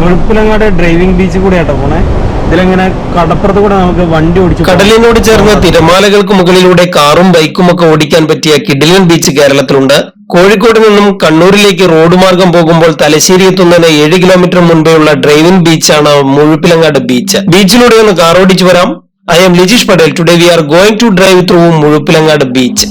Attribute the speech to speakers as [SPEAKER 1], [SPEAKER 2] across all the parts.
[SPEAKER 1] Muzhappilangad driving beach കൂടെ ആട്ടോ പോണേ. ഇതിലെങ്ങനെ കടപ്പുറത്ത് കൂടെ നമുക്ക് വണ്ടി ഓടിച്ചു
[SPEAKER 2] കടലിനോട് ചേർന്ന തിരമാലകൾക്ക് മുകളിലൂടെ കാറും ബൈക്കും ഒക്കെ ഓടിക്കാൻ പറ്റിയ കിഡിലൻ ബീച്ച് കേരളത്തിലുണ്ട്. കോഴിക്കോട് നിന്നും കണ്ണൂരിലേക്ക് റോഡ് മാർഗം പോകുമ്പോൾ തലശ്ശേരി എത്തുന്നതിന് ഏഴ് കിലോമീറ്റർ മുൻപെയുള്ള ഡ്രൈവിംഗ് ബീച്ചാണ് മുഴുപ്പിലങ്ങാട് ബീച്ച് ബീച്ചിലൂടെ ഒന്ന് കാർ ഓടിച്ചു വരാം. I'm Lijeesh Patel today we are going to drive through Muzhappilangad beach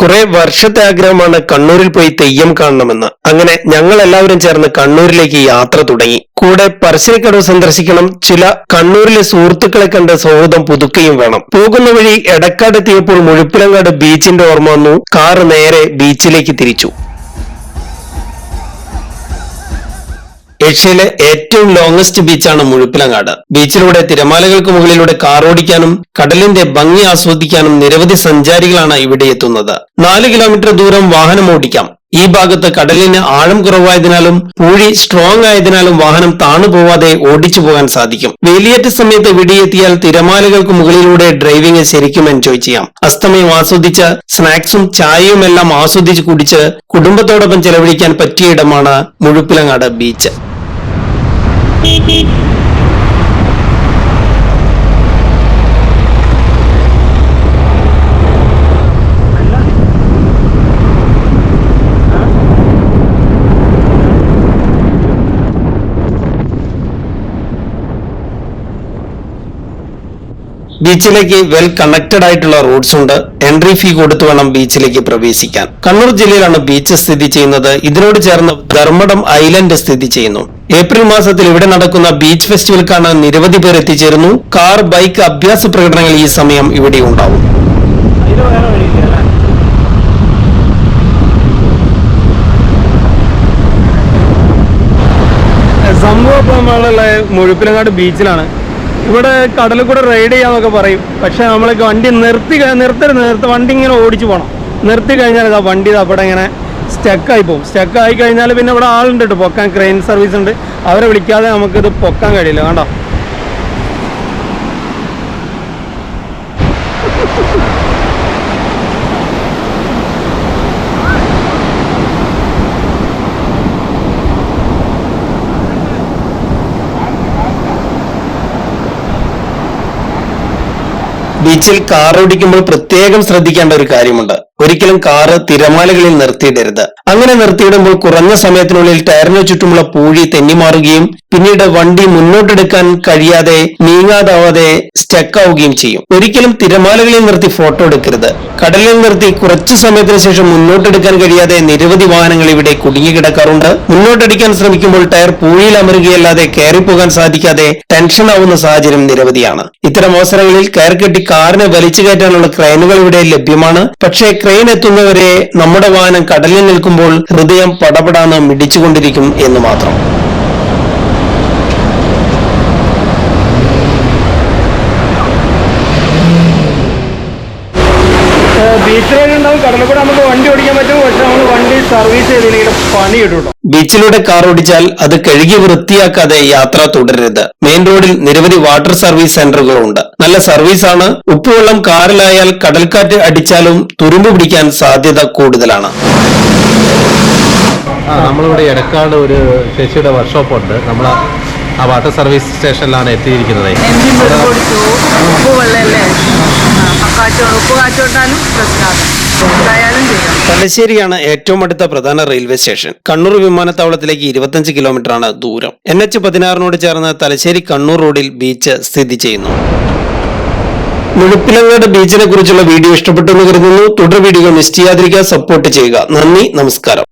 [SPEAKER 2] കുറെ വർഷത്തെ ആഗ്രഹമാണ് കണ്ണൂരിൽ പോയി തെയ്യം കാണണമെന്ന്. അങ്ങനെ ഞങ്ങൾ എല്ലാവരും ചേർന്ന് കണ്ണൂരിലേക്ക് യാത്ര തുടങ്ങി. കൂടെ പറശ്ശിനിക്കടവ് സന്ദർശിക്കണം ചില കണ്ണൂരിലെ സുഹൃത്തുക്കളെ കണ്ട് സൗഹൃദം പുതുക്കുകയും വേണം. പോകുന്ന വഴി എടക്കാട് എത്തിയപ്പോൾ മുഴുപ്പിലങ്ങാട് ബീച്ചിന്റെ ഓർമ്മ വന്നു. കാറ് നേരെ ബീച്ചിലേക്ക് തിരിച്ചു. ഏഷ്യയിലെ ഏറ്റവും ലോങ്സ്റ്റ് ബീച്ചാണ് മുഴുപ്പിലങ്ങാട്. ബീച്ചിലൂടെ തിരമാലകൾക്ക് മുകളിലൂടെ കാറോടിക്കാനും കടലിന്റെ ഭംഗി ആസ്വദിക്കാനും നിരവധി സഞ്ചാരികളാണ് ഇവിടെ എത്തുന്നത്. നാല് കിലോമീറ്റർ ദൂരം വാഹനം ഓടിക്കാം. ഈ ഭാഗത്ത് കടലിന് ആഴം കുറവായതിനാലും പൂഴി സ്ട്രോങ് ആയതിനാലും വാഹനം താണു പോവാതെ ഓടിച്ചു പോകാൻ സാധിക്കും. വേലിയേറ്റ സമയത്ത് വിടിയെത്തിയാൽ തിരമാലകൾക്ക് മുകളിലൂടെ ഡ്രൈവിംഗ് ശരിക്കും എൻജോയ് ചെയ്യാം. അസ്തമയം ആസ്വദിച്ച് സ്നാക്സും ചായയും എല്ലാം ആസ്വദിച്ച് കുടിച്ച് കുടുംബത്തോടൊപ്പം ചെലവഴിക്കാൻ പറ്റിയ ഇടമാണ് മുഴുപ്പിലങ്ങാട് ബീച്ച് Beep beep. ബീച്ചിലേക്ക് വെൽ കണക്റ്റഡ് ആയിട്ടുള്ള റോഡ്സ് ഉണ്ട്. എൻട്രി ഫീ കൊടുത്തു വേണം ബീച്ചിലേക്ക് പ്രവേശിക്കാൻ. കണ്ണൂർ ജില്ലയിലാണ് ബീച്ച് സ്ഥിതി ചെയ്യുന്നത്. ഇതിനോട് ചേർന്ന് ധർമ്മടം ഐലൻഡ് സ്ഥിതി ചെയ്യുന്നു. ഏപ്രിൽ മാസത്തിൽ ഇവിടെ നടക്കുന്ന ബീച്ച് ഫെസ്റ്റിവൽ കാണാൻ നിരവധി പേർ എത്തിച്ചേരുന്നു. കാർ ബൈക്ക് അഭ്യാസ പ്രകടനങ്ങൾ ഈ സമയം ഇവിടെ ഉണ്ടാവും.
[SPEAKER 1] സംഭവം ഇപ്പോൾ നമ്മളുള്ള മുഴുപ്പിലങ്ങാട് ബീച്ചിലാണ് ഇവിടെ കടലിൽ കൂടെ റൈഡ് ചെയ്യാന്നൊക്കെ പറയും. പക്ഷെ നമ്മൾ വണ്ടി നിർത്തി നിർത്തരുത് നിർത്തി വണ്ടി ഇങ്ങനെ ഓടിച്ചു പോകണം നിർത്തി കഴിഞ്ഞാൽ ഇതാ വണ്ടി ഇതാ അവിടെ ഇങ്ങനെ സ്റ്റക്കായി പോകും. സ്റ്റക്കായി കഴിഞ്ഞാൽ പിന്നെ ഇവിടെ ആളുണ്ട് കേട്ടോ പൊക്കാൻ ക്രെയിൻ സർവീസ് ഉണ്ട്. അവരെ വിളിക്കാതെ നമുക്കിത് പൊക്കാൻ കഴിയില്ല. കണ്ടോ?
[SPEAKER 2] ബീച്ചിൽ കാർ ഓടിക്കുമ്പോൾ പ്രത്യേകം ശ്രദ്ധിക്കേണ്ട ഒരു കാര്യമുണ്ട്. ഒരിക്കലും കാറ് തിരമാലകളിൽ നിർത്തിയിടരുത്. അങ്ങനെ നിർത്തിയിടുമ്പോൾ കുറഞ്ഞ സമയത്തിനുള്ളിൽ ടയറിന് ചുറ്റുമുള്ള പൂഴി തെന്നിമാറുകയും പിന്നീട് വണ്ടി മുന്നോട്ടെടുക്കാൻ കഴിയാതെ നീങ്ങാതാവാതെ സ്റ്റക്ക് ആവുകയും ചെയ്യും. ഒരിക്കലും തിരമാലകളിൽ നിർത്തി ഫോട്ടോ എടുക്കരുത്. കടലിൽ നിർത്തി കുറച്ചു സമയത്തിന് ശേഷം മുന്നോട്ടെടുക്കാൻ കഴിയാതെ നിരവധി വാഹനങ്ങൾ ഇവിടെ കുടുങ്ങിക്കിടക്കാറുണ്ട് മുന്നോട്ടടിക്കാൻ ശ്രമിക്കുമ്പോൾ ടയർ പൂഴിയിൽ അമരുകയല്ലാതെ കയറിപ്പോകാൻ സാധിക്കാതെ ടെൻഷൻ ആവുന്ന സാഹചര്യം നിരവധിയാണ്. ഇത്തരം അവസരങ്ങളിൽ കയർ കെട്ടി കാറിനെ വലിച്ചു കയറ്റാനുള്ള ക്രെയിനുകൾ ഇവിടെ ലഭ്യമാണ്. പക്ഷേ ക്രെയിൻ എത്തുന്നവരെ നമ്മുടെ വാഹനം കടലിൽ നിൽക്കുമ്പോൾ ഹൃദയം പടപടാന്ന് മിടിച്ചുകൊണ്ടിരിക്കും എന്ന് മാത്രം.
[SPEAKER 1] ബീച്ചിലൊക്കെ ഉണ്ടാവും. കടലിൽ കൂടെ നമുക്ക് വണ്ടി ഓടിക്കാൻ പറ്റും. പക്ഷെ നമ്മൾ വണ്ടി സർവീസ് ചെയ്തില്ലെങ്കിൽ പണി കിട്ടും
[SPEAKER 2] ബീച്ചിലൂടെ കാർ ഓടിച്ചാൽ അത് കഴുകി വൃത്തിയാക്കാതെ യാത്ര തുടരരുത്. മെയിൻ റോഡിൽ നിരവധി വാട്ടർ സർവീസ് സെന്ററുകളുണ്ട്. നല്ല സർവീസാണ് ഉപ്പുവെള്ളം കാറിലായാൽ കടൽക്കാറ്റ് അടിച്ചാലും തുരുമ്പ് പിടിക്കാൻ സാധ്യത കൂടുതലാണ്.
[SPEAKER 3] ആ നമ്മളിവിടെ എടക്കാട് ഒരു ചേച്ചിയുടെ വർക്ക്ഷോപ്പ് ഉണ്ട്. നമ്മൾ ആ വാട്ടർ സർവീസ് സ്റ്റേഷനിലാണ് എത്തിയിരിക്കുന്നത്
[SPEAKER 4] എൻജിൻ വെള്ളം കൊടുത്തു ഉപ്പ് വെള്ളമല്ലേ
[SPEAKER 2] തലശ്ശേരിയാണ് ഏറ്റവും അടുത്ത പ്രധാന റെയിൽവേ സ്റ്റേഷൻ. കണ്ണൂർ വിമാനത്താവളത്തിലേക്ക് ഇരുപത്തഞ്ച് കിലോമീറ്റർ ആണ് ദൂരം. എൻ എച്ച് പതിനാറിനോട് ചേർന്ന് തലശ്ശേരി കണ്ണൂർ റോഡിൽ ബീച്ച് സ്ഥിതി ചെയ്യുന്നു. മുഴുപ്പിലങ്ങാട് ബീച്ചിനെ കുറിച്ചുള്ള വീഡിയോ ഇഷ്ടപ്പെട്ടു എന്ന് കരുതുന്നു. തുടർ വീഡിയോ മിസ് ചെയ്യാതിരിക്കുക സപ്പോർട്ട് ചെയ്യുക. നന്ദി. നമസ്കാരം.